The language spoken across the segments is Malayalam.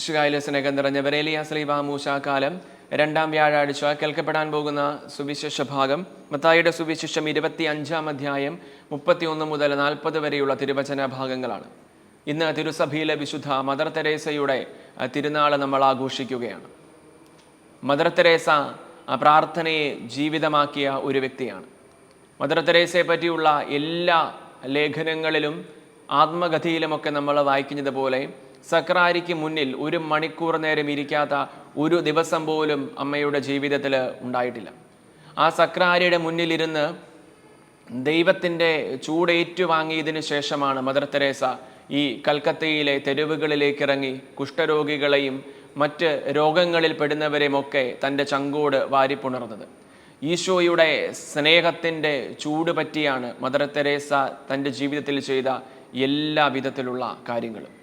വിശുകായിലെ സ്നേഹം നിറഞ്ഞ ബരേലിയ സ്ലീവ മൂശാകാലം രണ്ടാം വ്യാഴാഴ്ച കേൾക്കപ്പെടാൻ പോകുന്ന സുവിശേഷ ഭാഗം. മത്തായിയുടെ സുവിശേഷം ഇരുപത്തി അഞ്ചാം അധ്യായം മുപ്പത്തിയൊന്ന് മുതൽ നാൽപ്പത് വരെയുള്ള തിരുവചന ഭാഗങ്ങളാണ്. ഇന്ന് തിരുസഭയിലെ വിശുദ്ധ മദർ തെരേസയുടെ തിരുനാൾ നമ്മൾ ആഘോഷിക്കുകയാണ്. മദർ തെരേസ പ്രാർത്ഥനയെ ജീവിതമാക്കിയ ഒരു വ്യക്തിയാണ്. മദർ തെരേസയെ പറ്റിയുള്ള എല്ലാ ലേഖനങ്ങളിലും ആത്മകഥയിലുമൊക്കെ നമ്മൾ വായിക്കുന്നത് പോലെ സക്രാരിക്ക് മുന്നിൽ ഒരു മണിക്കൂർ നേരം ഇരിക്കാത്ത ഒരു ദിവസം പോലും അമ്മയുടെ ജീവിതത്തിൽ ഉണ്ടായിട്ടില്ല. ആ സക്രാരിയുടെ മുന്നിലിരുന്ന് ദൈവത്തിന്റെ ചൂടേറ്റുവാങ്ങിയതിന് ശേഷമാണ് മദർ തെരേസ ഈ കൽക്കത്തയിലെ തെരുവുകളിലേക്ക് ഇറങ്ങി കുഷ്ഠരോഗികളെയും മറ്റ് രോഗങ്ങളിൽ പെടുന്നവരെയുമൊക്കെ തന്റെ ചങ്കോട് വാരിപ്പുണർന്നത്. ഈശോയുടെ സ്നേഹത്തിന്റെ ചൂട് പറ്റിയാണ് മദർ തെരേസ തന്റെ ജീവിതത്തിൽ ചെയ്ത എല്ലാ വിധത്തിലുള്ള കാര്യങ്ങളും.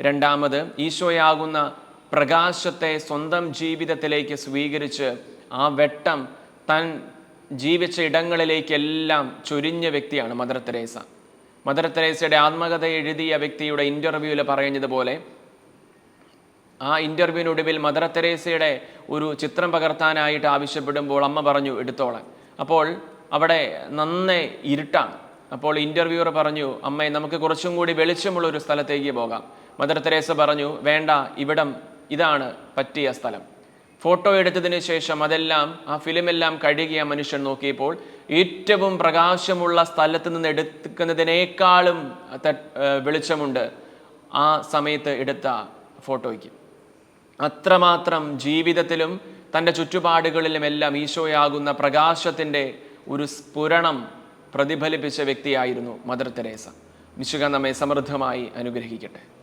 രണ്ടാമത് ഈശോയാകുന്ന പ്രകാശത്തെ സ്വന്തം ജീവിതത്തിലേക്ക് സ്വീകരിച്ച് ആ വെട്ടം തൻ ജീവിച്ച ഇടങ്ങളിലേക്കെല്ലാം ചൊരിഞ്ഞ വ്യക്തിയാണ് മദർ തെരേസ. മദർ തെരേസയുടെ ആത്മകഥ എഴുതിയ വ്യക്തിയുടെ ഇന്റർവ്യൂവിൽ പറയുന്നതുപോലെ ആ ഇന്റർവ്യൂവിനൊടുവിൽ മദർ തെരേസയുടെ ഒരു ചിത്രം പകർത്താനായിട്ട് ആവശ്യപ്പെടുമ്പോൾ അമ്മ പറഞ്ഞു എടുത്തോളാൻ. അപ്പോൾ അവിടെ നന്നേ ഇരുട്ടാണ്. അപ്പോൾ ഇന്റർവ്യൂവർ പറഞ്ഞു അമ്മേ നമുക്ക് കുറച്ചും കൂടി വെളിച്ചമുള്ള ഒരു സ്ഥലത്തേക്ക് പോകാം. മദർ തെരേസ പറഞ്ഞു വേണ്ട ഇവിടം ഇതാണ് പറ്റിയ സ്ഥലം. ഫോട്ടോ എടുത്തതിന് ശേഷം അതെല്ലാം ആ ഫിലിമെല്ലാം കഴുകിയ മനുഷ്യൻ നോക്കിയപ്പോൾ ഏറ്റവും പ്രകാശമുള്ള സ്ഥലത്ത് നിന്ന് എടുക്കുന്നതിനേക്കാളും വെളിച്ചമുണ്ട് ആ സമയത്ത് എടുത്ത ഫോട്ടോയ്ക്ക്. അത്രമാത്രം ജീവിതത്തിലും തന്റെ ചുറ്റുപാടുകളിലുമെല്ലാം ഈശോയാകുന്ന പ്രകാശത്തിന്റെ ഒരു സ്ഫുരണം പ്രതിഫലിപ്പിച്ച വ്യക്തിയായിരുന്നു മദർ തെരേസ. വിശുഖ നമ്മെ സമൃദ്ധമായി അനുഗ്രഹിക്കട്ടെ.